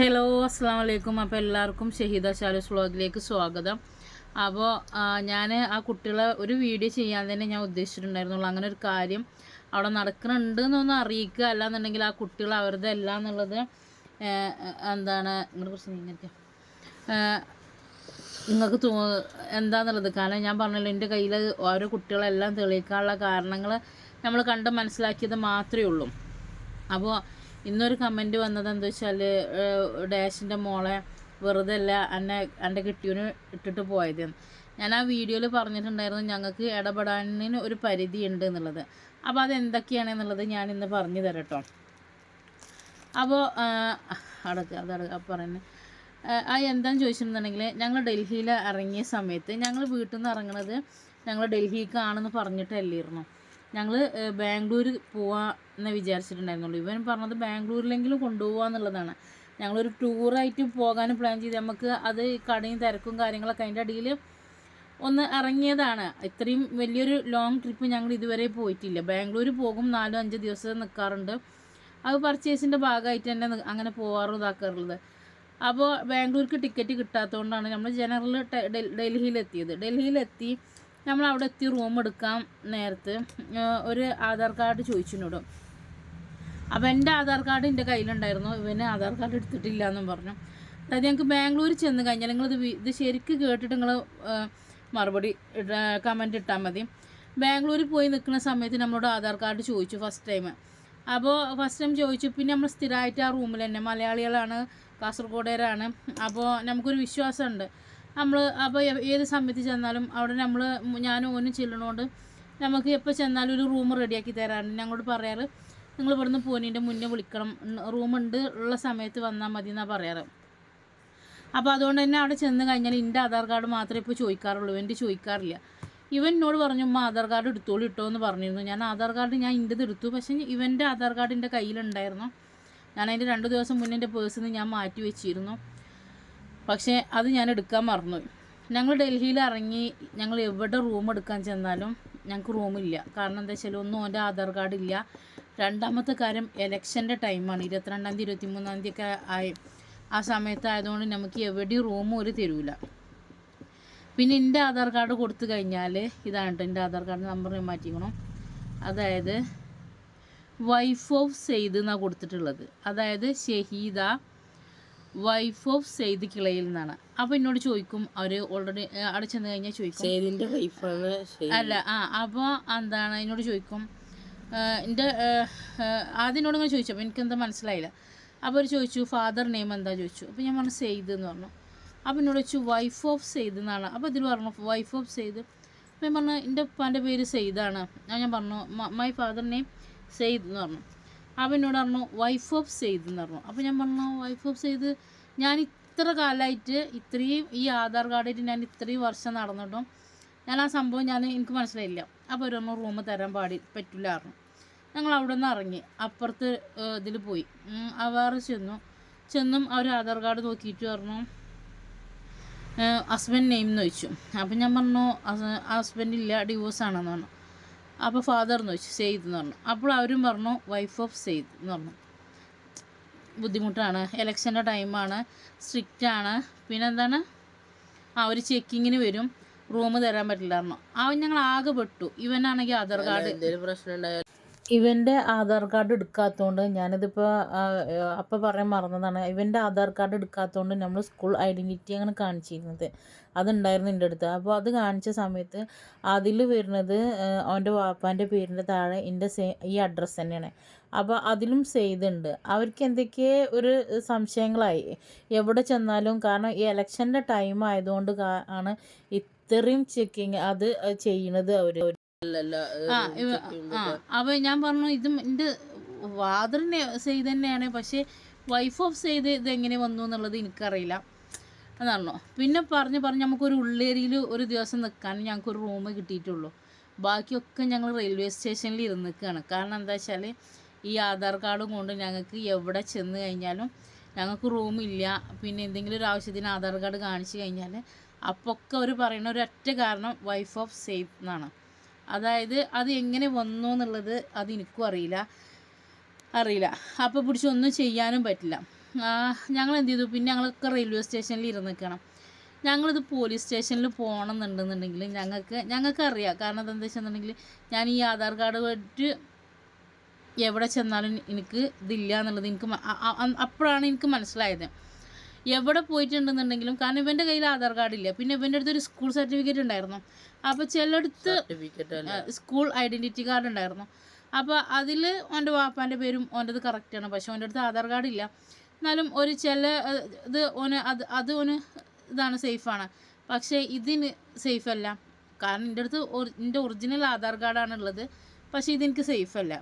Hello അസ്സാം വലൈക്കും അപ്പോൾ എല്ലാവർക്കും ഷഹീദ ഷാലൂസ് വ്ളോഗിലേക്ക് സ്വാഗതം. അപ്പോൾ ഞാൻ ആ കുട്ടികളെ ഒരു വീഡിയോ ചെയ്യാൻ തന്നെ ഞാൻ ഉദ്ദേശിച്ചിട്ടുണ്ടായിരുന്നുള്ളൂ. അങ്ങനെ ഒരു കാര്യം അവിടെ നടക്കുന്നുണ്ട് എന്നൊന്ന് അറിയിക്കുക. അല്ലാന്നുണ്ടെങ്കിൽ ആ കുട്ടികൾ അവരുടെ അല്ല എന്നുള്ളത് എന്താണ് നിങ്ങളുടെ പ്രശ്നം ഇങ്ങനത്തെ നിങ്ങൾക്ക് തോ എന്താന്നുള്ളത്? കാരണം ഞാൻ പറഞ്ഞല്ലോ എന്റെ കയ്യിൽ ഓരോ കുട്ടികളെല്ലാം തെളിയിക്കാനുള്ള കാരണങ്ങൾ നമ്മൾ കണ്ട് മനസ്സിലാക്കിയത് മാത്രമേ ഉള്ളൂ. അപ്പോൾ ഇന്നൊരു കമന്റ് വന്നത് എന്താ വെച്ചാൽ ഡാഷിന്റെ മോളെ വെറുതെ അല്ല എന്നെ എന്റെ കിട്ടിയവന് ഇട്ടിട്ട് പോയത്. ഞാൻ ആ വീഡിയോയിൽ പറഞ്ഞിട്ടുണ്ടായിരുന്നു ഞങ്ങൾക്ക് ഇടപെടാനിന് ഒരു പരിധി ഉണ്ട് എന്നുള്ളത് അപ്പോൾ അതെന്തൊക്കെയാണെന്നുള്ളത് ഞാൻ ഇന്ന് പറഞ്ഞു തരാം കേട്ടോ അപ്പോൾ അടക്കുക അതടക്കുക പറയുന്നത് ആ എന്താണെന്ന് ചോദിച്ചിട്ടുണ്ടെങ്കിൽ ഞങ്ങൾ ഡൽഹിയിൽ ഇറങ്ങിയ സമയത്ത് ഞങ്ങൾ വീട്ടിൽ നിന്ന് ഇറങ്ങണത് ഞങ്ങൾ ഡൽഹിക്കാണെന്ന് പറഞ്ഞിട്ടല്ലായിരുന്നു. ഞങ്ങൾ ബാംഗ്ലൂർ പോവാന്ന് വിചാരിച്ചിട്ടുണ്ടായിരുന്നുള്ളൂ. ഇവൻ പറഞ്ഞത് ബാംഗ്ലൂരിലെങ്കിലും കൊണ്ടുപോകുക എന്നുള്ളതാണ് ഞങ്ങളൊരു ടൂറായിട്ട് പോകാനും പ്ലാൻ ചെയ്ത് നമുക്ക് അത് കടയും തിരക്കും കാര്യങ്ങളൊക്കെ അതിന്റെ അടിയിൽ ഒന്ന് ഇറങ്ങിയതാണ്. ഇത്രയും വലിയൊരു ലോങ് ട്രിപ്പ് ഞങ്ങൾ ഇതുവരെ പോയിട്ടില്ല. ബാംഗ്ലൂർ പോകും നാലോ അഞ്ചോ ദിവസം നിൽക്കാറുണ്ട് അത് പർച്ചേസിന്റെ ഭാഗമായിട്ട് തന്നെ അങ്ങനെ പോകാറും ഇതാക്കാറുള്ളത്. അപ്പോൾ ബാംഗ്ലൂർക്ക് ടിക്കറ്റ് കിട്ടാത്തതുകൊണ്ടാണ് നമ്മൾ ജനറൽ ഡൽഹിയിലെത്തിയത്. ഡൽഹിയിലെത്തി നമ്മൾ അവിടെ എത്തി റൂം എടുക്കാൻ നേരത്ത് ഒരു ആധാർ കാർഡ് ചോദിച്ചിനോടും. അപ്പോൾ എന്റെ ആധാർ കാർഡ് എന്റെ കയ്യിലുണ്ടായിരുന്നു. ഇവന് ആധാർ കാർഡ് എടുത്തിട്ടില്ല എന്നും പറഞ്ഞു. അതായത് ഞങ്ങൾക്ക് ബാംഗ്ലൂർ ചെന്ന് കഴിഞ്ഞാൽ നിങ്ങളിത് ഇത് ശരിക്ക് കേട്ടിട്ട് നിങ്ങൾ മറുപടി കമന്റ് ഇട്ടാൽ മതി. ബാംഗ്ലൂരിൽ പോയി നിൽക്കുന്ന സമയത്ത് നമ്മളോട് ആധാർ കാർഡ് ചോദിച്ചു ഫസ്റ്റ് ടൈം അപ്പോൾ ഫസ്റ്റ് ടൈം ചോദിച്ചു. പിന്നെ നമ്മൾ സ്ഥിരമായിട്ട് ആ റൂമിൽ തന്നെ മലയാളികളാണ് കാസർഗോഡുകാരാണ്. അപ്പോൾ നമുക്കൊരു വിശ്വാസമുണ്ട്. നമ്മൾ അപ്പോൾ ഏത് സമയത്ത് ചെന്നാലും അവിടെ നമ്മൾ ഞാനും ഓനും ചെല്ലണോണ്ട് നമുക്ക് എപ്പോൾ ചെന്നാലും ഒരു റൂം റെഡിയാക്കി തരാറുണ്ട് ഞങ്ങളോട് പറയാറ് നിങ്ങൾ ഇവിടുന്ന് പോനീന്റെ മുന്നേ വിളിക്കണം. റൂമുണ്ട് ഉള്ള സമയത്ത് വന്നാൽ മതി എന്നാണ് പറയാറ്. അപ്പോൾ അതുകൊണ്ട് തന്നെ അവിടെ ചെന്ന് കഴിഞ്ഞാൽ എന്റെ ആധാർ കാർഡ് മാത്രമേ ഇപ്പോൾ ചോദിക്കാറുള്ളൂ. എന്റെ ചോദിക്കാറില്ല. ഇവൻ എന്നോട് പറഞ്ഞു ഉമ്മ ആധാർ കാർഡ് എടുത്തോളൂ ഇട്ടോ എന്ന് പറഞ്ഞിരുന്നു. ഞാൻ ആധാർ കാർഡ് ഞാൻ ഇന്റെത് എടുത്തു. പക്ഷേ ഇവന്റെ ആധാർ കാർഡ് എന്റെ കയ്യിലുണ്ടായിരുന്നു. ഞാൻ അതിന്റെ രണ്ട് ദിവസം മുന്നേ എന്റെ പേഴ്സിൽ നിന്ന് ഞാൻ മാറ്റി വെച്ചിരുന്നു. പക്ഷേ അത് ഞാൻ എടുക്കാൻ മറന്നു ഞങ്ങൾ ഡൽഹിയിൽ ഇറങ്ങി ഞങ്ങൾ എവിടെ റൂം എടുക്കാൻ ചെന്നാലും ഞങ്ങൾക്ക് റൂമില്ല കാരണം എന്താ വെച്ചാൽ ഒന്നും ഓന്റെ ആധാർ കാർഡ് ഇല്ല. രണ്ടാമത്തെ കാര്യം എലക്ഷന്റെ ടൈമാണ് ഇരുപത്തിരണ്ടാം തീയതി ഇരുപത്തി മൂന്നാം തീയതി ഒക്കെ ആയി. ആ സമയത്തായതുകൊണ്ട് നമുക്ക് എവിടെയും റൂം ഒരു തരൂല. പിന്നെ എന്റെ ആധാർ കാർഡ് കൊടുത്തു കഴിഞ്ഞാൽ ഇതാണ് കേട്ടോ എന്റെ ആധാർ കാർഡ് നമ്പർ മാറ്റിക്കണം. അതായത് വൈഫ് ഓഫ് സെയ്ദ് എന്നാണ് കൊടുത്തിട്ടുള്ളത്. അതായത് ഷഹീദ വൈഫ് ഓഫ് സെയ്ദ് കിളയിൽ നിന്നാണ് അപ്പോൾ എന്നോട് ചോദിക്കും അവർ ഓൾറെഡി അവിടെ ചെന്ന് കഴിഞ്ഞാൽ ചോദിക്കും. വൈഫാണ് അല്ല ആ അപ്പോൾ എന്താണ് എന്നോട് ചോദിക്കും എന്റെ ആദ്യം എന്നോട് ഇങ്ങനെ ചോദിച്ചു അപ്പോൾ എനിക്കെന്താ മനസ്സിലായില്ല. അപ്പോൾ അവർ ചോദിച്ചു ഫാദർ നെയിം എന്താ? ചോദിച്ചു. അപ്പോൾ ഞാൻ പറഞ്ഞു സെയ്ദ് എന്ന് പറഞ്ഞു. അപ്പോൾ എന്നോട് ചോദിച്ചു വൈഫ് ഓഫ് സെയ്ദ് എന്നാണ്. അപ്പോൾ ഇതിൽ പറഞ്ഞു വൈഫ് ഓഫ് സെയ്ദ് അപ്പൊ ഞാൻ പറഞ്ഞു എന്റെ ഉപ്പാന്റെ പേര് സെയ്ദാണ് ഞാൻ പറഞ്ഞു മൈ ഫാദർ നെയിം സെയ്ദ് എന്ന് പറഞ്ഞു. അപ്പോൾ എന്നോട് പറഞ്ഞു വൈഫ് ഓഫ് സെയ്ദ് എന്ന് പറഞ്ഞു. അപ്പോൾ ഞാൻ പറഞ്ഞു വൈഫ് ഓഫ് സെയ്ദ് ഞാൻ ഇത്ര കാലമായിട്ട് ഇത്രയും ഈ ആധാർ കാർഡായിട്ട് ഞാൻ ഇത്രയും വർഷം നടന്നിട്ടും ഞാൻ ആ സംഭവം ഞാൻ എനിക്ക് മനസ്സിലായില്ല. അപ്പോൾ ഒരു റൂം തരാൻ പാടി പറ്റില്ല പറഞ്ഞു. ഞങ്ങൾ അവിടെ നിന്ന് ഇറങ്ങി. അപ്പുറത്ത് ഇതിൽ പോയി. അവർ ചെന്നു. ചെന്നും അവർ ആധാർ കാർഡ് നോക്കിയിട്ട് പറഞ്ഞു ഹസ്ബൻഡ് നെയിം എന്ന് ചോദിച്ചു. അപ്പം ഞാൻ പറഞ്ഞു ഹസ്ബൻഡ് ഇല്ല ഡിവോഴ്സ് ആണെന്ന് പറഞ്ഞു. അപ്പോൾ ഫാദർ എന്ന് വെച്ചു സെയ്ദ് എന്ന് പറഞ്ഞു. അപ്പോൾ അവരും പറഞ്ഞു വൈഫ് ഓഫ് സെയ്ദ് എന്ന് പറഞ്ഞു. ബുദ്ധിമുട്ടാണ്. എലക്ഷന്റെ ടൈമാണ് സ്ട്രിക്റ്റാണ് പിന്നെ എന്താണ്? ആ ഒരു ചെക്കിങ്ങിന് വരും. റൂം തരാൻ പറ്റില്ല പറഞ്ഞു. അവൻ ഞങ്ങൾ ആകെ പെട്ടു. ഇവനാണെങ്കിൽ ആധാർ കാർഡ് എന്തെങ്കിലും പ്രശ്നം ഉണ്ടായാൽ ഇവന്റെ ആധാർ കാർഡ് എടുക്കാത്തതുകൊണ്ട് ഞാനിതിപ്പോൾ അപ്പം പറയാൻ മറന്നതാണ്. ഇവന്റെ ആധാർ കാർഡ് എടുക്കാത്തതുകൊണ്ട് നമ്മൾ സ്കൂൾ ഐഡന്റിറ്റി അങ്ങനെ കാണിച്ചിരുന്നത്. അതുണ്ടായിരുന്നു എന്റെ അടുത്ത്. അപ്പോൾ അത് കാണിച്ച സമയത്ത് അതിൽ വരുന്നത് അവന്റെ വാപ്പാന്റെ പേരിന്റെ താഴെ എന്റെ സേ ഈ അഡ്രസ്സ് തന്നെയാണ്. അപ്പോൾ അതിലും ചെയ്തുണ്ട്. അവർക്ക് എന്തൊക്കെ ഒരു സംശയങ്ങളായി. എവിടെ ചെന്നാലും കാരണം ഈ ഇലക്ഷന്റെ ടൈം ആയതുകൊണ്ട് ആണ് ഇത്രയും ചെക്കിങ് അത് ചെയ്യണത് അവർ ആ അപ്പോൾ ഞാൻ പറഞ്ഞു ഇതും എന്റെ ഫാദറിനെ സെയ്ത് തന്നെയാണ് പക്ഷേ വൈഫ് ഓഫ് സെയ്ത് ഇത് എങ്ങനെ വന്നു എന്നുള്ളത് എനിക്കറിയില്ല. അതാണല്ലോ പിന്നെ പറഞ്ഞ് പറഞ്ഞ് നമുക്കൊരു ഉള്ളേരിയിൽ ഒരു ദിവസം നിൽക്കാൻ ഞങ്ങൾക്കൊരു റൂം കിട്ടിയിട്ടുള്ളൂ. ബാക്കിയൊക്കെ ഞങ്ങൾ റെയിൽവേ സ്റ്റേഷനിൽ ഇരുന്ന് നിൽക്കുകയാണ് കാരണം എന്താ വെച്ചാൽ ഈ ആധാർ കാർഡും കൊണ്ട് ഞങ്ങൾക്ക് എവിടെ ചെന്ന് കഴിഞ്ഞാലും ഞങ്ങൾക്ക് റൂമില്ല പിന്നെ എന്തെങ്കിലും ഒരു ആവശ്യത്തിന് ആധാർ കാർഡ് കാണിച്ചു കഴിഞ്ഞാൽ അപ്പൊക്കെ അവർ പറയുന്ന ഒരൊറ്റ കാരണം വൈഫ് ഓഫ് സേഫ് എന്നാണ് അതായത് അത് എങ്ങനെ വന്നു എന്നുള്ളത് അത് എനിക്കും അറിയില്ല. അറിയില്ല. അപ്പോൾ പിടിച്ച് ഒന്നും ചെയ്യാനും പറ്റില്ല. ഞങ്ങൾ എന്ത് ചെയ്തു? പിന്നെ ഞങ്ങളൊക്കെ റെയിൽവേ സ്റ്റേഷനിൽ ഇരുന്ന് നിൽക്കണം. ഞങ്ങളിത് പോലീസ് സ്റ്റേഷനിൽ പോകണം എന്നുണ്ടെന്നുണ്ടെങ്കിൽ ഞങ്ങൾക്ക് ഞങ്ങൾക്ക് അറിയാം. കാരണം എന്താ വെച്ചിട്ടുണ്ടെങ്കിൽ ഞാൻ ഈ ആധാർ കാർഡ് വെച്ച് എവിടെ ചെന്നാലും എനിക്ക് ഇതില്ല എന്നുള്ളത് എനിക്ക് അപ്പോഴാണ് എനിക്ക് മനസ്സിലായത്. എവിടെ പോയിട്ടുണ്ടെന്നുണ്ടെങ്കിലും കാരണം ഇവന്റെ കയ്യിൽ ആധാർ കാർഡ് ഇല്ല. പിന്നെ ഇവന്റെ അടുത്ത് ഒരു സ്കൂൾ സർട്ടിഫിക്കറ്റ് ഉണ്ടായിരുന്നു. അപ്പോൾ ചിലടത്ത് സ്കൂൾ ഐഡന്റിറ്റി കാർഡ് ഉണ്ടായിരുന്നു. അപ്പോൾ അതിൽ ഓന്റെ വാപ്പാന്റെ പേരും ഓന്റെത് കറക്റ്റാണ് പക്ഷെ ഓന്റെ അടുത്ത് ആധാർ കാർഡ് ഇല്ല. എന്നാലും ഒരു ചില ഇത് ഓന് അത് അത് ഓന് ഇതാണ് സേഫാണ് പക്ഷേ ഇതിന് സേഫ് അല്ല. കാരണം എന്റെ അടുത്ത് എന്റെ ഒറിജിനൽ ആധാർ കാർഡാണ് ഉള്ളത് പക്ഷേ ഇതെനിക്ക് സേഫ് അല്ല.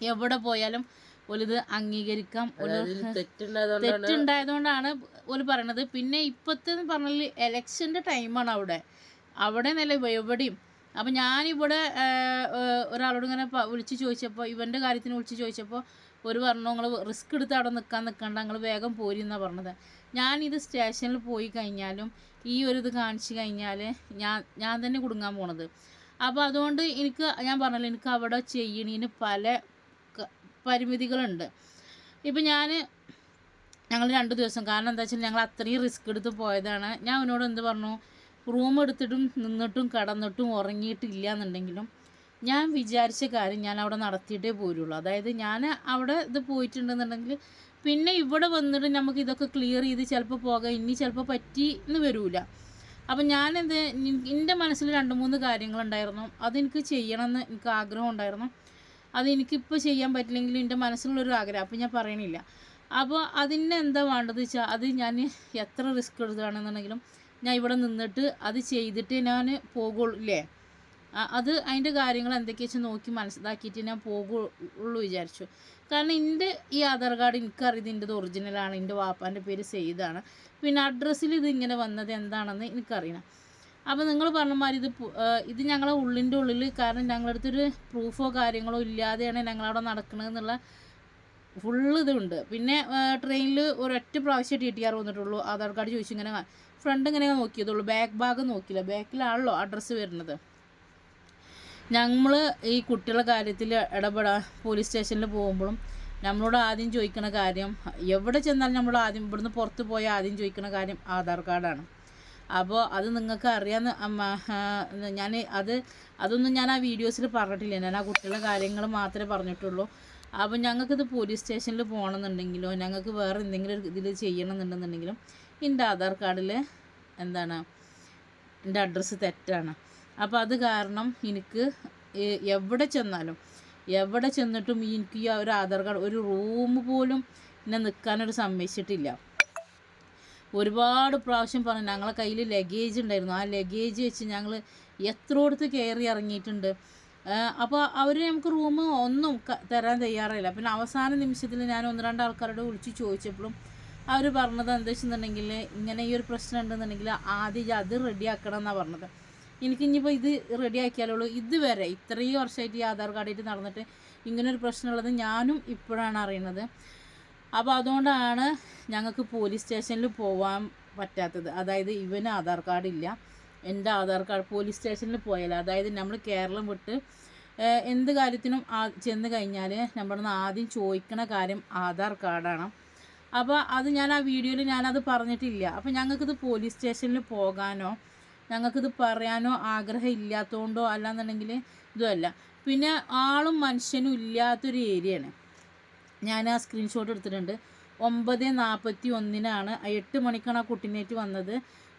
എവിടെ പോയാലും ഒരിത് അംഗീകരിക്കാം. തെറ്റുണ്ടായതുകൊണ്ടാണ് ഓൽ ഒരു പറയണത്. പിന്നെ ഇപ്പത്തെന്ന് പറഞ്ഞാൽ എലക്ഷന്റെ ടൈമാണ് അവിടെ. അവിടെ നില എവിടെയും അപ്പം ഞാനിവിടെ ഒരാളോട് ഇങ്ങനെ വിളിച്ച് ചോദിച്ചപ്പോൾ ഇവന്റെ കാര്യത്തിന് വിളിച്ച് ചോദിച്ചപ്പോൾ ഒരു പറഞ്ഞു നിങ്ങൾ റിസ്ക് എടുത്ത് അവിടെ നിൽക്കാൻ നിൽക്കണ്ട നിങ്ങൾ വേഗം പോരി എന്നാണ് പറഞ്ഞത്. ഞാനിത് സ്റ്റേഷനിൽ പോയി കഴിഞ്ഞാലും ഈ ഒരു ഇത് കാണിച്ചു കഴിഞ്ഞാൽ ഞാൻ ഞാൻ തന്നെ കുടുങ്ങാൻ പോണത്. അപ്പോൾ അതുകൊണ്ട് എനിക്ക് ഞാൻ പറഞ്ഞല്ലോ എനിക്ക് അവിടെ ചെയ്യണീന് പല പരിമിതികളുണ്ട്. ഇപ്പം ഞാൻ ഞങ്ങൾ രണ്ട് ദിവസം കാരണം എന്താ വെച്ചാൽ ഞങ്ങൾ അത്രയും റിസ്ക് എടുത്ത് പോയതാണ്. ഞാൻ അവനോട് എന്ത് പറഞ്ഞു? റൂം എടുത്തിട്ടും നിന്നിട്ടും കടന്നിട്ടും ഉറങ്ങിയിട്ടില്ല എന്നുണ്ടെങ്കിലും ഞാൻ വിചാരിച്ച കാര്യം ഞാൻ അവിടെ നടത്തിയിട്ടേ പോരുള്ളൂ. അതായത് ഞാൻ അവിടെ ഇത് പോയിട്ടുണ്ടെന്നുണ്ടെങ്കിൽ പിന്നെ ഇവിടെ വന്നിട്ട് നമുക്ക് ഇതൊക്കെ ക്ലിയർ ചെയ്ത് ചിലപ്പോൾ പോകാം ഇനി ചിലപ്പോൾ പറ്റി എന്ന് വരില്ല അപ്പം ഞാനെന്ത് എന്റെ മനസ്സിൽ രണ്ട് മൂന്ന് കാര്യങ്ങളുണ്ടായിരുന്നു. അതെനിക്ക് ചെയ്യണമെന്ന് എനിക്ക് ആഗ്രഹം ഉണ്ടായിരുന്നു അത് എനിക്കിപ്പോൾ ചെയ്യാൻ പറ്റില്ലെങ്കിലും എന്റെ മനസ്സിലുള്ളൊരു ആഗ്രഹം. അപ്പോൾ ഞാൻ പറയണില്ല. അപ്പോൾ അതിന് എന്താ വേണ്ടത് വെച്ചാൽ അത് ഞാൻ എത്ര റിസ്ക് എടുക്കുകയാണെന്നുണ്ടെങ്കിലും ഞാൻ ഇവിടെ നിന്നിട്ട് അത് ചെയ്തിട്ട് ഞാൻ പോകുള്ളൂ ഇല്ലേ? അത് അതിന്റെ കാര്യങ്ങൾ എന്തൊക്കെയാ നോക്കി മനസ്സിലാക്കിയിട്ട് ഞാൻ പോകുള്ളൂ വിചാരിച്ചു. കാരണം എന്റെ ഈ ആധാർ കാർഡ് എനിക്കറിയത് എന്റെ ഒറിജിനലാണ് എന്റെ വാപ്പാന്റെ പേര് സെയ്താണ് പിന്നെ അഡ്രസ്സിൽ ഇത് ഇങ്ങനെ വന്നത് എന്താണെന്ന് എനിക്കറിയണം. അപ്പോൾ നിങ്ങൾ പറഞ്ഞ മാതിരി ഇത് ഇത് ഞങ്ങളെ ഉള്ളിന്റെ ഉള്ളിൽ കാരണം ഞങ്ങളുടെ അടുത്തൊരു പ്രൂഫോ കാര്യങ്ങളോ ഇല്ലാതെയാണ് ഞങ്ങളവിടെ നടക്കണതെന്നുള്ള ഫുള്ള് ഇതുണ്ട്. പിന്നെ ട്രെയിനിൽ ഒരൊറ്റ പ്രാവശ്യം ടി ടി ആർ വന്നിട്ടുള്ളൂ ആധാർ കാർഡ് ചോദിച്ചു ഇങ്ങനെ ഫ്രണ്ട് ഇങ്ങനെ നോക്കിയതുള്ളൂ ബാക്ക് ഭാഗം നോക്കിയില്ല ബാക്കിലാണല്ലോ അഡ്രസ്സ് വരുന്നത്. നമ്മൾ ഈ കുട്ടികളുടെ കാര്യത്തിൽ ഇടപെടാൻ പോലീസ് സ്റ്റേഷനിൽ പോകുമ്പോഴും നമ്മളോട് ആദ്യം ചോദിക്കുന്ന കാര്യം എവിടെ ചെന്നാലും നമ്മൾ ആദ്യം ഇവിടുന്ന് പുറത്ത് പോയാൽ ആദ്യം ചോദിക്കുന്ന കാര്യം ആധാർ കാർഡാണ്. അപ്പോൾ അത് നിങ്ങൾക്ക് അറിയാമെന്ന് ഞാൻ അത് അതൊന്നും ഞാൻ ആ വീഡിയോസിൽ പറഞ്ഞിട്ടില്ല? ഞാൻ ആ കുട്ടികളുടെ കാര്യങ്ങൾ മാത്രമേ പറഞ്ഞിട്ടുള്ളൂ. അപ്പോൾ ഞങ്ങൾക്കിത് പോലീസ് സ്റ്റേഷനിൽ പോകണമെന്നുണ്ടെങ്കിലോ ഞങ്ങൾക്ക് വേറെ എന്തെങ്കിലും ഇതിൽ ചെയ്യണമെന്നുണ്ടെന്നുണ്ടെങ്കിലും എന്റെ ആധാർ കാർഡിൽ എന്താണ് എന്റെ അഡ്രസ്സ് തെറ്റാണ്. അപ്പോൾ അത് കാരണം എനിക്ക് എവിടെ ചെന്നാലും എവിടെ ചെന്നിട്ടും എനിക്ക് ഈ ഒരു ആധാർ കാർഡ് ഒരു റൂം പോലും എന്നെ നിൽക്കാനൊരു സമ്മതിച്ചിട്ടില്ല. ഒരുപാട് പ്രാവശ്യം പറഞ്ഞു ഞങ്ങളെ കയ്യിൽ ലഗേജ് ഉണ്ടായിരുന്നു. ആ ലഗേജ് വെച്ച് ഞങ്ങൾ എത്രയോടത്ത് കയറി ഇറങ്ങിയിട്ടുണ്ട്. അപ്പോൾ അവർ നമുക്ക് റൂം ഒന്നും തരാൻ തയ്യാറായില്ല. പിന്നെ അവസാന നിമിഷത്തിൽ ഞാൻ ഒന്ന് രണ്ട് ആൾക്കാരോട് വിളിച്ച് ചോദിച്ചപ്പോഴും അവർ പറഞ്ഞത് എന്താ വെച്ചിട്ടുണ്ടെങ്കിൽ ഇങ്ങനെ ഈ ഒരു പ്രശ്നം ഉണ്ടെന്നുണ്ടെങ്കിൽ ആദ്യം അത് റെഡിയാക്കണം എന്നാണ് പറഞ്ഞത്. എനിക്ക് ഇനിയിപ്പോൾ ഇത് റെഡി ആക്കിയാലുള്ളൂ ഇതുവരെ ഇത്രയും വർഷമായിട്ട് ഈ ആധാർ കാർഡായിട്ട് നടന്നിട്ട് ഇങ്ങനൊരു പ്രശ്നമുള്ളത് ഞാനും ഇപ്പോഴാണ് അറിയുന്നത് അപ്പോൾ അതുകൊണ്ടാണ് ഞങ്ങൾക്ക് പോലീസ് സ്റ്റേഷനിൽ പോകാൻ പറ്റാത്തത്. അതായത് ഇവന് ആധാർ കാർഡ് ഇല്ല. എന്റെ ആധാർ കാർഡ് പോലീസ് സ്റ്റേഷനിൽ പോയാൽ അതായത് നമ്മൾ കേരളം വിട്ട് എന്ത് കാര്യത്തിനും ചെന്ന് കഴിഞ്ഞാൽ നമ്മുടെ നിന്ന് ആദ്യം ചോദിക്കണ കാര്യം ആധാർ കാർഡാണ്. അപ്പോൾ അത് ഞാൻ ആ വീഡിയോയിൽ ഞാനത് പറഞ്ഞിട്ടില്ല. അപ്പോൾ ഞങ്ങൾക്കിത് പോലീസ് സ്റ്റേഷനിൽ പോകാനോ ഞങ്ങൾക്കിത് പറയാനോ ആഗ്രഹം ഇല്ലാത്തതുകൊണ്ടോ അല്ലാന്നുണ്ടെങ്കിൽ ഇതുമല്ല. പിന്നെ ആളും മനുഷ്യനും ഇല്ലാത്തൊരു ഏരിയയാണ്. ഞാൻ ആ സ്ക്രീൻഷോട്ട് എടുത്തിട്ടുണ്ട്. ഒമ്പത് നാൽപ്പത്തി ഒന്നിനാണ്. എട്ട് മണിക്കാണ് ആ കുട്ടിനേറ്റ് വന്നത്.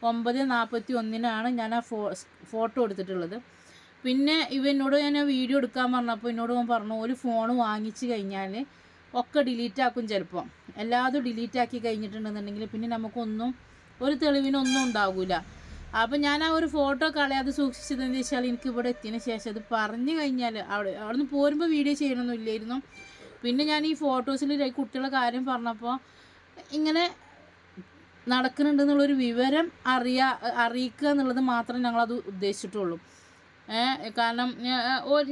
ഒമ്പത് നാൽപ്പത്തി ഒന്നിനാണ് ഞാൻ ആ ഫോ ഫോട്ടോ എടുത്തിട്ടുള്ളത്. പിന്നെ ഇവനോട് ഞാൻ വീഡിയോ എടുക്കാൻ പറഞ്ഞപ്പോൾ എന്നോട് പറഞ്ഞു ഒരു ഫോൺ വാങ്ങിച്ച് കഴിഞ്ഞാൽ ഒക്കെ ഡിലീറ്റ് ആക്കും ചിലപ്പോൾ എല്ലാതും ഡിലീറ്റ് ആക്കി കഴിഞ്ഞിട്ടുണ്ടെന്നുണ്ടെങ്കിൽ പിന്നെ നമുക്കൊന്നും ഒരു തെളിവിനൊന്നും ഉണ്ടാകില്ല അപ്പം ഞാൻ ആ ഒരു ഫോട്ടോ കളയാതെ സൂക്ഷിച്ചതെന്ന് വെച്ചാൽ എനിക്ക് ഇവിടെ എത്തിയതിന് ശേഷം അത് പറഞ്ഞു കഴിഞ്ഞാൽ അവിടെ അവിടെ നിന്ന് പോരുമ്പോൾ വീഡിയോ ചെയ്യണമൊന്നും ഇല്ലായിരുന്നു. പിന്നെ ഞാൻ ഈ ഫോട്ടോസിൽ കുട്ടികളുടെ കാര്യം പറഞ്ഞപ്പോൾ ഇങ്ങനെ നടക്കുന്നുണ്ടെന്നുള്ളൊരു വിവരം അറിയാ അറിയിക്കുക എന്നുള്ളത് മാത്രമേ ഞങ്ങളത് ഉദ്ദേശിച്ചിട്ടുള്ളൂ. കാരണം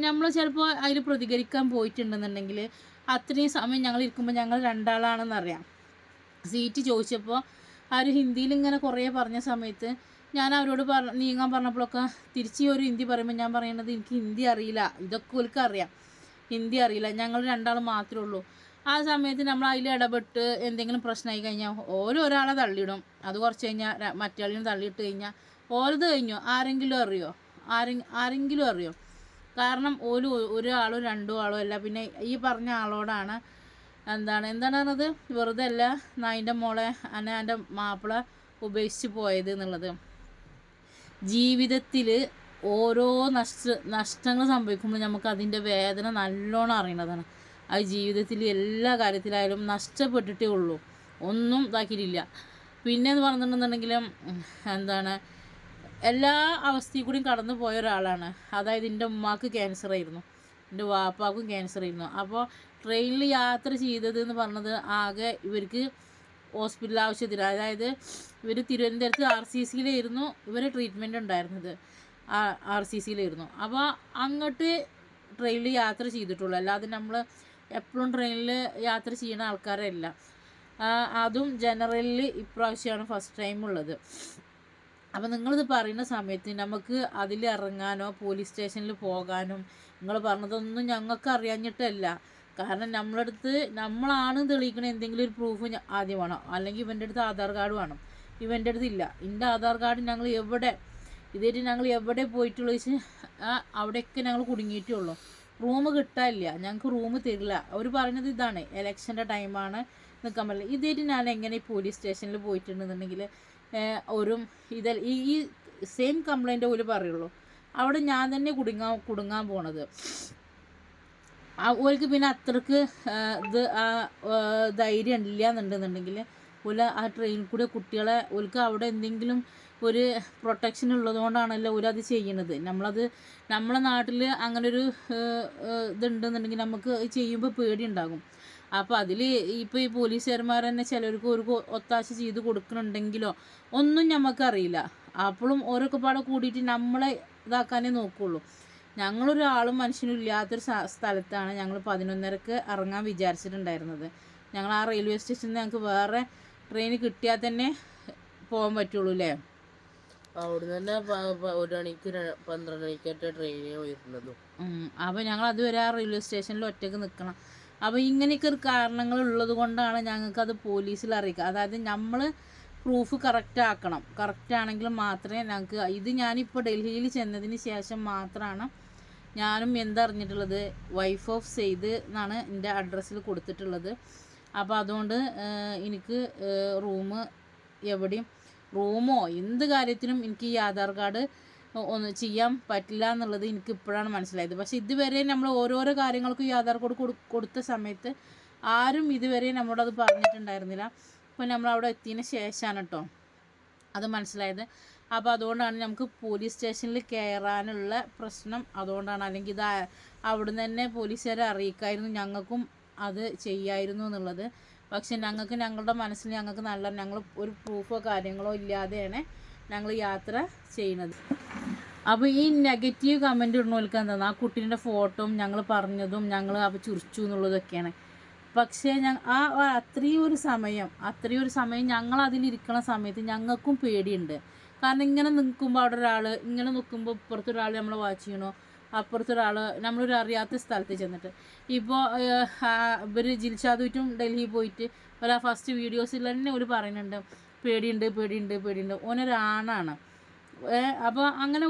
നമ്മൾ ചിലപ്പോൾ അതിൽ പ്രതികരിക്കാൻ പോയിട്ടുണ്ടെന്നുണ്ടെങ്കിൽ അത്രയും സമയം ഞങ്ങൾ ഇരിക്കുമ്പോൾ ഞങ്ങൾ രണ്ടാളാണെന്നറിയാം സീറ്റ് ചോദിച്ചപ്പോൾ ഒരു ഹിന്ദിയിൽ ഇങ്ങനെ കുറേ പറഞ്ഞ സമയത്ത് ഞാൻ അവരോട് പറ നീങ്ങാൻ പറഞ്ഞപ്പോഴൊക്കെ തിരിച്ച് ഒരു ഹിന്ദി പറയുമ്പോൾ ഞാൻ പറയുന്നത് എനിക്ക് ഹിന്ദി അറിയില്ല ഇതൊക്കെ ഓൽക്ക് അറിയാം. ഹിന്ദി അറിയില്ല. ഞങ്ങൾ രണ്ടാൾ മാത്രമേ ഉള്ളൂ. ആ സമയത്ത് നമ്മൾ അതിൽ ഇടപെട്ട് എന്തെങ്കിലും പ്രശ്നമായി കഴിഞ്ഞാൽ ഓരോ ഒരാളെ തള്ളിയിടും. അത് കുറച്ച് കഴിഞ്ഞാൽ മറ്റേളിനും തള്ളിയിട്ട് കഴിഞ്ഞാൽ ഓരത് കഴിഞ്ഞോ? ആരെങ്കിലും അറിയോ? ആരെ ആരെങ്കിലും അറിയോ? കാരണം ഒരു ഒരാളോ രണ്ടോ ആളോ അല്ല. പിന്നെ ഈ പറഞ്ഞ ആളോടാണ് എന്താണ് എന്താണ് പറഞ്ഞത്? വെറുതെ അല്ല നായിന്റെ മോളെ അന്നെ എന്റെ മാപ്പിള ഉപേക്ഷിച്ച് പോയത് എന്നുള്ളത്. ജീവിതത്തിൽ ഓരോ നഷ്ട നഷ്ടങ്ങൾ സംഭവിക്കുമ്പോൾ നമുക്ക് അതിന്റെ വേദന നല്ലോണം അറിയണതാണ്. അത് ജീവിതത്തിൽ എല്ലാ കാര്യത്തിലായാലും നഷ്ടപ്പെട്ടിട്ടേ ഉള്ളൂ. ഒന്നും ഇതാക്കിയിട്ടില്ല. പിന്നെ എന്ന് എന്താണ് എല്ലാ അവസ്ഥയും കൂടിയും കടന്നു പോയ ഒരാളാണ്. അതായത് എന്റെ ഉമ്മാക്ക് ക്യാൻസർ ആയിരുന്നു. എന്റെ വാപ്പാക്കും ക്യാൻസർ ആയിരുന്നു. അപ്പോൾ ട്രെയിനിൽ യാത്ര ചെയ്തത് എന്ന് പറഞ്ഞത് ആകെ ഇവർക്ക് ഹോസ്പിറ്റൽ ആവശ്യത്തിന്. അതായത് ഇവർ തിരുവനന്തപുരത്ത് ആർ സി സിയിലായിരുന്നു ഇവർ ട്രീറ്റ്മെന്റ് ഉണ്ടായിരുന്നത്. ആർ സി സിയിലായിരുന്നു. അപ്പോൾ അങ്ങോട്ട് ട്രെയിനിൽ യാത്ര ചെയ്തിട്ടുള്ളൂ. അല്ലാതെ നമ്മൾ എപ്പോഴും ട്രെയിനിൽ യാത്ര ചെയ്യുന്ന ആൾക്കാരല്ല. അതും ജനറലിൽ ഇപ്രാവശ്യമാണ് ഫസ്റ്റ് ടൈം ഉള്ളത്. അപ്പോൾ നിങ്ങളിത് പറയുന്ന സമയത്ത് നമുക്ക് അതിൽ ഇറങ്ങാനോ പോലീസ് സ്റ്റേഷനിൽ പോകാനും നിങ്ങൾ പറഞ്ഞതൊന്നും ഞങ്ങൾക്ക് അറിയാഞ്ഞിട്ടല്ല. കാരണം നമ്മളടുത്ത് നമ്മളാണ് തെളിയിക്കണ എന്തെങ്കിലും ഒരു പ്രൂഫ് ആദ്യം വേണം. അല്ലെങ്കിൽ ഇവന്റെ അടുത്ത് ആധാർ കാർഡ് വേണം. ഇവന്റെ അടുത്ത് ഇല്ല. എന്റെ ആധാർ കാർഡ് ഞങ്ങൾ എവിടെ ഇതായിട്ട് ഞങ്ങൾ എവിടെ പോയിട്ടുള്ളൂ ചോദിച്ചാൽ അവിടെയൊക്കെ ഞങ്ങൾ കുടുങ്ങിയിട്ടേ ഉള്ളൂ. റൂം കിട്ടാനില്ല. ഞങ്ങൾക്ക് റൂം തരില്ല. അവർ പറയുന്നത് ഇതാണ്. എലക്ഷന്റെ ടൈമാണ് നിൽക്കാൻ പറ്റില്ല. ഇതായിട്ട് ഞാൻ എങ്ങനെ ഈ പോലീസ് സ്റ്റേഷനിൽ പോയിട്ടുണ്ടെന്നുണ്ടെങ്കിൽ ഒരു ഇത് ഈ സെയിം കംപ്ലൈന്റ് പോലും പറയുള്ളൂ. അവിടെ ഞാൻ തന്നെ കുടുങ്ങാൻ കുടുങ്ങാൻ പോണത്. ആ ഓർക്ക് പിന്നെ അത്രയ്ക്ക് ഇത് ധൈര്യം ഇല്ല എന്നുണ്ടെന്നുണ്ടെങ്കിൽ ഓല ആ ട്രെയിനിൽ കൂടെ കുട്ടികളെ ഓൽക്ക് അവിടെ എന്തെങ്കിലും ഒരു പ്രൊട്ടക്ഷൻ ഉള്ളതുകൊണ്ടാണല്ലോ ഒരു അത് ചെയ്യണത് നമ്മളത് നമ്മളെ നാട്ടിൽ അങ്ങനെ ഒരു ഇതുണ്ടെന്നുണ്ടെങ്കിൽ നമുക്ക് ചെയ്യുമ്പോൾ പേടി ഉണ്ടാകും അപ്പോൾ അതിൽ ഇപ്പോൾ ഈ പോലീസുകാരന്മാർ തന്നെ ചിലർക്ക് ഒരു ഒത്താശ ചെയ്ത് കൊടുക്കുന്നുണ്ടെങ്കിലോ ഒന്നും നമുക്കറിയില്ല അപ്പോഴും ഓരോക്കെ പാടെ കൂടിയിട്ട് നമ്മളെ ഇതാക്കാനേ നോക്കുള്ളൂ. ഞങ്ങളൊരാളും മനുഷ്യനും ഇല്ലാത്തൊരു സ്ഥലത്താണ് ഞങ്ങൾ പതിനൊന്നരക്ക് ഇറങ്ങാൻ വിചാരിച്ചിട്ടുണ്ടായിരുന്നത്. ഞങ്ങൾ ആ റെയിൽവേ സ്റ്റേഷനിൽ ഞങ്ങൾക്ക് വേറെ ട്രെയിൻ കിട്ടിയാൽ തന്നെ പോകാൻ പറ്റുള്ളൂ അല്ലേ അവിടുന്ന് തന്നെ ഒരു മണിക്ക് പന്ത്രണ്ട് മണിക്കായിട്ട് ട്രെയിനിൽ വരുന്നതും. അപ്പോൾ ഞങ്ങൾ അതുവരെ ആ റെയിൽവേ സ്റ്റേഷനിൽ ഒറ്റയ്ക്ക് നിൽക്കണം അപ്പോൾ ഇങ്ങനെയൊക്കെ ഒരു കാരണങ്ങൾ ഉള്ളത് കൊണ്ടാണ് അത് പോലീസിൽ അറിയിക്കുക അതായത് നമ്മൾ പ്രൂഫ് കറക്റ്റ് ആക്കണം. കറക്റ്റ് ആണെങ്കിൽ മാത്രമേ ഞങ്ങൾക്ക് ഇത് ഞാനിപ്പോൾ ഡൽഹിയിൽ ചെന്നതിന് ശേഷം മാത്രമാണ് ഞാനും എന്തറിഞ്ഞിട്ടുള്ളത് വൈഫ് ഓഫ് സെയ്ദ് എന്നാണ് എന്റെ അഡ്രസ്സിൽ കൊടുത്തിട്ടുള്ളത്. അപ്പോൾ അതുകൊണ്ട് എനിക്ക് റൂം എവിടെയും റൂമോ? എന്ത് കാര്യത്തിനും എനിക്ക് ഈ ആധാർ കാർഡ് ഒന്ന് ചെയ്യാൻ പറ്റില്ല എന്നുള്ളത് എനിക്ക് ഇപ്പോഴാണ് മനസ്സിലായത്. പക്ഷേ ഇതുവരെ നമ്മൾ ഓരോരോ കാര്യങ്ങൾക്കും ഈ ആധാർ കാർഡ് കൊടു കൊടുത്ത സമയത്ത് ആരും ഇതുവരെ നമ്മളോട് അത് പറഞ്ഞിട്ടുണ്ടായിരുന്നില്ല. അപ്പോൾ നമ്മൾ അവിടെ എത്തിയതിന് ശേഷമാണ് കേട്ടോ അത് മനസ്സിലായത്. അപ്പോൾ അതുകൊണ്ടാണ് നമുക്ക് പോലീസ് സ്റ്റേഷനിൽ കയറാനുള്ള പ്രശ്നം അതുകൊണ്ടാണ്. അല്ലെങ്കിൽ ഇത് അവിടുന്ന് തന്നെ പോലീസുകാരെ അറിയിക്കായിരുന്നു. ഞങ്ങൾക്കും അത് ചെയ്യായിരുന്നു എന്നുള്ളത്. പക്ഷെ ഞങ്ങൾക്ക് ഞങ്ങളുടെ മനസ്സിൽ ഞങ്ങൾക്ക് നല്ല ഞങ്ങൾ ഒരു പ്രൂഫോ കാര്യങ്ങളോ ഇല്ലാതെയാണ് ഞങ്ങൾ യാത്ര ചെയ്യുന്നത്. അപ്പോൾ ഈ നെഗറ്റീവ് കമന്റ് ഇടുന്നവർക്ക് എന്താണ് ആ കുട്ടീന്റെ ഫോട്ടോയും ഞങ്ങൾ പറഞ്ഞതും ഞങ്ങൾ അവ ചുരിച്ചു എന്നുള്ളതൊക്കെയാണ്. പക്ഷേ ഞ ആ അത്രയും ഒരു സമയം അത്രയും ഒരു സമയം ഞങ്ങൾ അതിലിരിക്കുന്ന സമയത്ത് ഞങ്ങൾക്കും പേടിയുണ്ട്. കാരണം ഇങ്ങനെ നിൽക്കുമ്പോൾ അവിടെ ഒരാൾ ഇങ്ങനെ നിൽക്കുമ്പോൾ ഇപ്പുറത്തൊരാൾ നമ്മൾ വാച്ച് ചെയ്യണോ. അപ്പുറത്തൊരാൾ നമ്മളൊരു അറിയാത്ത സ്ഥലത്ത് ചെന്നിട്ട്. ഇപ്പോൾ ഇവർ ജിൽഷാദുറ്റും ഡൽഹി പോയിട്ട് ഒരു ഫസ്റ്റ് വീഡിയോസിൽ തന്നെ ഒരു പറയുന്നുണ്ട് പേടിയുണ്ട് പേടിയുണ്ട് പേടിയുണ്ട്. ഓനൊരാണാണ്. അപ്പോൾ അങ്ങനെ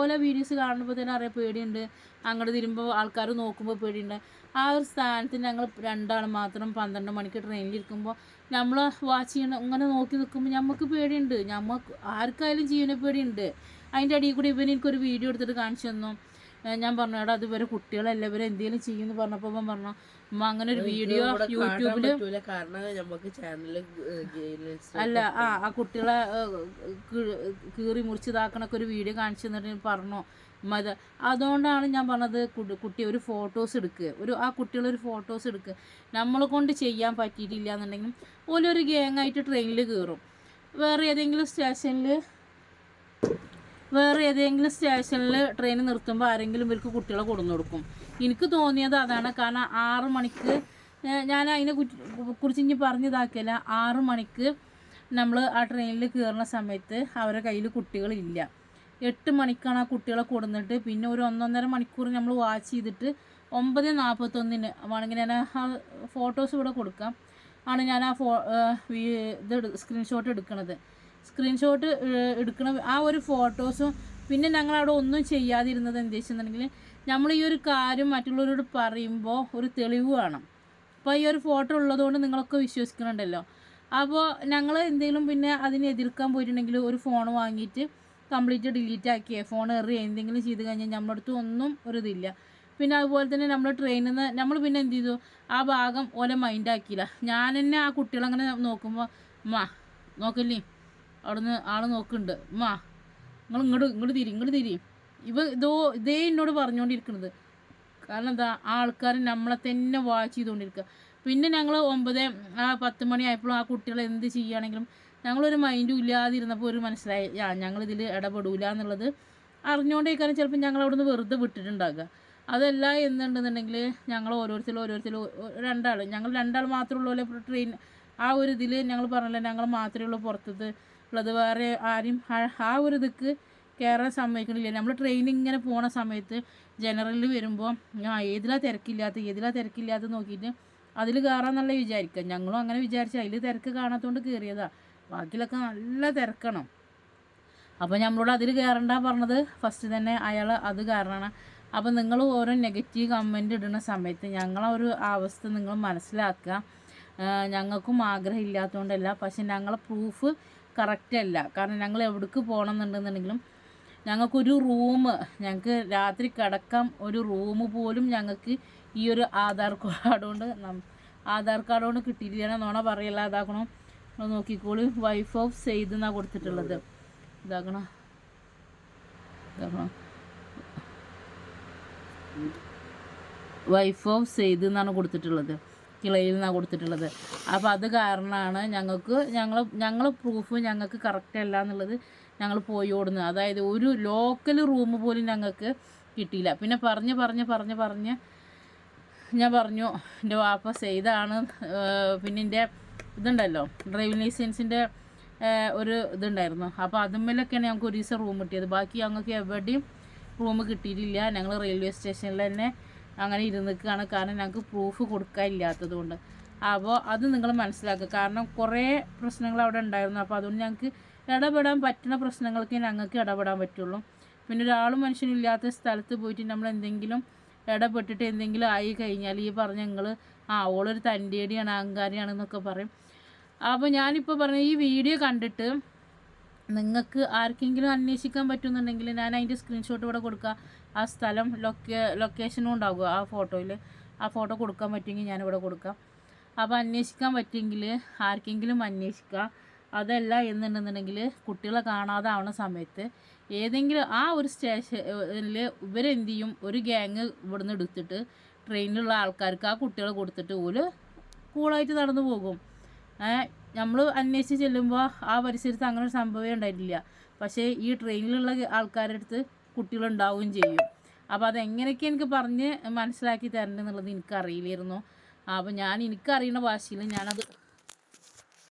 ഓല വീഡിയോസ് കാണുമ്പോൾ തന്നെ അറിയാം പേടിയുണ്ട് അങ്ങോട്ട് തിരുമ്പോൾ ആൾക്കാർ നോക്കുമ്പോൾ പേടിയുണ്ട്. ആ ഒരു സ്ഥാനത്ത് ഞങ്ങൾ രണ്ടാൾ മാത്രം പന്ത്രണ്ട് മണിക്ക് ട്രെയിനിലിരിക്കുമ്പോൾ നമ്മൾ വാച്ച് ചെയ്യണം ഇങ്ങനെ നോക്കി നിൽക്കുമ്പോൾ നമുക്ക് പേടിയുണ്ട്. നമുക്ക് ആർക്കായാലും ജീവനെ പേടിയുണ്ട് അതിന്റെ അടിയിൽ കൂടി ഇവൻ എനിക്കൊരു വീഡിയോ എടുത്തിട്ട് കാണിച്ചു തന്നു. ഞാൻ പറഞ്ഞു എടാ അത് ഇവരെ കുട്ടികളല്ല ഇവരെ എന്തെങ്കിലും ചെയ്യുമെന്ന് പറഞ്ഞപ്പോൾ പറഞ്ഞു അമ്മ അങ്ങനെ ഒരു വീഡിയോ യൂട്യൂബിൽ കാരണം നമുക്ക് ചാനലിൽ അല്ല ആ ആ കുട്ടികളെ കീറി മുറിച്ചിതാക്കണൊക്കെ ഒരു വീഡിയോ കാണിച്ചു തന്നിട്ട് പറഞ്ഞു മത അതുകൊണ്ടാണ് ഞാൻ പറഞ്ഞത് കുട്ടി- കുട്ടി ഒരു ഫോട്ടോസ് എടുക്കുക ഒരു ആ കുട്ടികളൊരു ഫോട്ടോസ് എടുക്കുക നമ്മളെ കൊണ്ട് ചെയ്യാൻ പറ്റിയിട്ടില്ല എന്നുണ്ടെങ്കിലും ഓലൊരു ഗ്യാങ് ആയിട്ട് ട്രെയിനിൽ കയറും വേറെ ഏതെങ്കിലും സ്റ്റേഷനിൽ വേറെ ഏതെങ്കിലും സ്റ്റേഷനിൽ ട്രെയിൻ നിർത്തുമ്പോൾ ആരെങ്കിലും ഇവർക്ക് കുട്ടികളെ കൊടുന്നു കൊടുക്കും. എനിക്ക് തോന്നിയത് അതാണ്. കാരണം ആറ് മണിക്ക് ഞാൻ അതിനെ കുറിച്ച് ഇനി പറഞ്ഞതാക്കിയല്ല ആറ് മണിക്ക് നമ്മൾ ആ ട്രെയിനിൽ കയറുന്ന സമയത്ത് അവരുടെ കയ്യിൽ കുട്ടികളില്ല. എട്ട് മണിക്കാണ് ആ കുട്ടികളെ കൊടുന്നിട്ട് പിന്നെ ഒരു ഒന്നൊന്നര മണിക്കൂർ നമ്മൾ വാച്ച് ചെയ്തിട്ട് ഒമ്പത് നാൽപ്പത്തൊന്നിന് വേണമെങ്കിൽ ഞാൻ ആ ഫോട്ടോസ് ഇവിടെ കൊടുക്കാം. ആണ് ഞാൻ ആ ഫോ ഇത് സ്ക്രീൻഷോട്ട് എടുക്കണത്. സ്ക്രീൻഷോട്ട് എടുക്കണ ആ ഒരു ഫോട്ടോസും പിന്നെ ഞങ്ങൾ അവിടെ ഒന്നും ചെയ്യാതിരുന്നത് എന്താ നമ്മൾ ഈ ഒരു കാര്യം മറ്റുള്ളവരോട് പറയുമ്പോൾ ഒരു തെളിവ് വേണം. അപ്പോൾ ഈ ഒരു ഫോട്ടോ ഉള്ളതുകൊണ്ട് നിങ്ങളൊക്കെ വിശ്വസിക്കുന്നുണ്ടല്ലോ അപ്പോൾ ഞങ്ങൾ എന്തെങ്കിലും പിന്നെ അതിനെ എതിർക്കാൻ പോയിട്ടുണ്ടെങ്കിൽ ഒരു ഫോൺ വാങ്ങിയിട്ട് കംപ്ലീറ്റ് ഡിലീറ്റ് ആക്കിയ. ഫോൺ എറിയ എന്തെങ്കിലും ചെയ്ത് കഴിഞ്ഞാൽ നമ്മുടെ അടുത്ത് ഒന്നും ഒരു ഇതില്ല. പിന്നെ അതുപോലെ തന്നെ നമ്മൾ ട്രെയിനിൽ നിന്ന് നമ്മൾ പിന്നെ എന്ത് ചെയ്തു? ആ ഭാഗം ഓലെ മൈൻഡ് ആക്കിയില്ല. ഞാൻ തന്നെ ആ കുട്ടികളങ്ങനെ നോക്കുമ്പോൾ മാ നോക്കല്ലേ? അവിടുന്ന് ആൾ നോക്കുന്നുണ്ട്. മാ നിങ്ങൾ ഇങ്ങോട്ട് ഇങ്ങോട്ട് തിരി ഇങ്ങോട്ട് തിരി. ഇവ ഇതോ ഇതേ എന്നോട് പറഞ്ഞുകൊണ്ടിരിക്കുന്നത് കാരണം എന്താ ആ ആൾക്കാർ നമ്മളെ തന്നെ വാച്ച് ചെയ്തുകൊണ്ടിരിക്കുക പിന്നെ ഞങ്ങൾ ഒമ്പത് ആ പത്ത് മണിയായപ്പോഴും ആ കുട്ടികൾ എന്ത് ചെയ്യുകയാണെങ്കിലും ഞങ്ങളൊരു മൈൻഡും ഇല്ലാതിരുന്നപ്പോൾ ഒരു മനസ്സിലായി ആ ഞങ്ങളിതിൽ ഇടപെടൂല എന്നുള്ളത് അറിഞ്ഞുകൊണ്ടേക്കാരം ചിലപ്പോൾ ഞങ്ങൾ അവിടുന്ന് വെറുതെ വിട്ടിട്ടുണ്ടാകുക അതല്ല എന്നുണ്ടെന്നുണ്ടെങ്കിൽ ഞങ്ങൾ ഓരോരുത്തരും ഓരോരുത്തരും രണ്ടാൾ ഞങ്ങൾ രണ്ടാൾ മാത്രമേ ഉള്ളൂ ട്രെയിൻ ആ ഒരു ഇതിൽ ഞങ്ങൾ പറഞ്ഞല്ലോ ഞങ്ങൾ മാത്രമേ ഉള്ളൂ പുറത്തത്. ഉള്ളത് വേറെ ആരും ആ- ഒരു ഇതിക്ക് കയറാൻ സമ്മതിക്കണില്ല. നമ്മൾ ട്രെയിൻ ഇങ്ങനെ പോണ സമയത്ത് ജനറലിൽ വരുമ്പോൾ ആ ഏതിലാ തിരക്കില്ലാത്ത ഏതിലാ തിരക്കില്ലാത്ത നോക്കിയിട്ട് അതിൽ കയറാന്നുള്ള വിചാരിക്കുക ഞങ്ങളും അങ്ങനെ വിചാരിച്ചു അതിൽ തിരക്ക് കാണാത്തതുകൊണ്ട് കയറിയതാ ബാക്കിലൊക്കെ നല്ല തിരക്കണം. അപ്പോൾ നമ്മളോട് അതിൽ കയറണ്ട പറഞ്ഞത് ഫസ്റ്റ് തന്നെ അയാൾ അത് കാരണമാണ് അപ്പോൾ നിങ്ങൾ ഓരോ നെഗറ്റീവ് കമന്റ് ഇടുന്ന സമയത്ത് ഞങ്ങളെ ഒരു അവസ്ഥ നിങ്ങൾ മനസ്സിലാക്കുക ഞങ്ങൾക്കും ആഗ്രഹമില്ലാത്തതുകൊണ്ടല്ല പക്ഷെ ഞങ്ങളെ പ്രൂഫ് കറക്റ്റ് അല്ല. കാരണം ഞങ്ങൾ എവിടേക്ക് പോകണം എന്നുണ്ടെന്നുണ്ടെങ്കിലും ഞങ്ങൾക്കൊരു റൂം ഞങ്ങൾക്ക് രാത്രി കിടക്കാം ഒരു റൂം പോലും ഞങ്ങൾക്ക് ഈ ഒരു ആധാർ കാർഡ് കൊണ്ട് ആധാർ കാർഡ് കൊണ്ട് കിട്ടിയിരിക്കണം നോണ പറയല്ല. നോക്കിക്കോളി നോക്കിക്കോളൂ. വൈഫ് ഓഫ് സെയ്ത് എന്നാണ് കൊടുത്തിട്ടുള്ളത്. ഇതാക്കണം ഇതാക്കണം വൈഫ് ഓഫ് സെയ്ത് എന്നാണ് കൊടുത്തിട്ടുള്ളത്. കിളയിൽ നിന്നാണ് കൊടുത്തിട്ടുള്ളത്. അപ്പോൾ അത് കാരണമാണ് ഞങ്ങൾക്ക് ഞങ്ങൾ ഞങ്ങൾ പ്രൂഫ് ഞങ്ങൾക്ക് കറക്റ്റ് അല്ല എന്നുള്ളത് ഞങ്ങൾ പോയി ഓടുന്നത്. അതായത് ഒരു ലോക്കൽ റൂം പോലും ഞങ്ങൾക്ക് കിട്ടിയില്ല. പിന്നെ പറഞ്ഞ് പറഞ്ഞ് പറഞ്ഞ് പറഞ്ഞ് ഞാൻ പറഞ്ഞു എന്റെ വാപ്പ സെയ്താണ് പിന്നെ എന്റെ ഇതുണ്ടല്ലോ ഡ്രൈവിംഗ് ലൈസൻസിന്റെ ഒരു ഇതുണ്ടായിരുന്നു. അപ്പോൾ അതുമ്മലൊക്കെയാണ് ഞങ്ങൾക്ക് ഒരു ദിവസം റൂം കിട്ടിയത്. ബാക്കി ഞങ്ങൾക്ക് എവിടെയും റൂം കിട്ടിയിട്ടില്ല. ഞങ്ങൾ റെയിൽവേ സ്റ്റേഷനിൽ തന്നെ അങ്ങനെ ഇരുന്നിക്കാണ് കാരണം ഞങ്ങൾക്ക് പ്രൂഫ് കൊടുക്കാനില്ലാത്തത് കൊണ്ട് അപ്പോൾ അത് നിങ്ങൾ മനസ്സിലാക്കുക. കാരണം കുറേ പ്രശ്നങ്ങൾ അവിടെ ഉണ്ടായിരുന്നു. അപ്പോൾ അതുകൊണ്ട് ഞങ്ങൾക്ക് ഇടപെടാൻ പറ്റുന്ന പ്രശ്നങ്ങൾക്ക് ഞങ്ങൾക്ക് ഇടപെടാൻ പറ്റുള്ളൂ. പിന്നെ ഒരാളും മനുഷ്യനില്ലാത്ത സ്ഥലത്ത് പോയിട്ട് നമ്മൾ എന്തെങ്കിലും ഇടപെട്ടിട്ട് എന്തെങ്കിലും ആയി കഴിഞ്ഞാൽ ഈ പറഞ്ഞ നിങ്ങൾ ആ ഓളൊരു തന്റെടിയാണ് അഹങ്കാരിയാണെന്നൊക്കെ പറയും. അപ്പോൾ ഞാനിപ്പോൾ പറഞ്ഞ ഈ വീഡിയോ കണ്ടിട്ട് നിങ്ങൾക്ക് ആർക്കെങ്കിലും അന്വേഷിക്കാൻ പറ്റുന്നുണ്ടെങ്കിൽ ഞാൻ അതിന്റെ സ്ക്രീൻഷോട്ട് ഇവിടെ കൊടുക്കുക ആ സ്ഥലം ലൊക്കേ ലൊക്കേഷനും ഉണ്ടാകുക ആ ഫോട്ടോയിൽ ആ ഫോട്ടോ കൊടുക്കാൻ പറ്റുമെങ്കിൽ ഞാനിവിടെ കൊടുക്കാം. അപ്പോൾ അന്വേഷിക്കാൻ പറ്റുമെങ്കിൽ ആർക്കെങ്കിലും അന്വേഷിക്കുക. അതല്ല എന്നുണ്ടെന്നുണ്ടെങ്കിൽ കുട്ടികളെ കാണാതെ ആവുന്ന സമയത്ത് ഏതെങ്കിലും ആ ഒരു സ്റ്റേഷനിൽ ഇവരെന്ത് ചെയ്യും ഒരു ഗ്യാങ് ഇവിടുന്ന് എടുത്തിട്ട് ട്രെയിനിലുള്ള ആൾക്കാർക്ക് ആ കുട്ടികളെ കൊടുത്തിട്ട് ഓൽ കൂളായിട്ട് നടന്നു പോകും. നമ്മൾ അന്വേഷിച്ച് ചെല്ലുമ്പോൾ ആ പരിസരത്ത് അങ്ങനെ ഒരു സംഭവമേ ഉണ്ടായിട്ടില്ല. പക്ഷേ ഈ ട്രെയിനിലുള്ള ആൾക്കാരുടെ അടുത്ത് കുട്ടികളുണ്ടാവുകയും ചെയ്യും. അപ്പോൾ അതെങ്ങനെയൊക്കെ എനിക്ക് പറഞ്ഞ് മനസ്സിലാക്കി തരേണ്ടത് എന്നുള്ളത് എനിക്കറിയില്ലായിരുന്നു. അപ്പോൾ ഞാൻ എനിക്കറിയുന്ന ഭാഷയിൽ ഞാനത്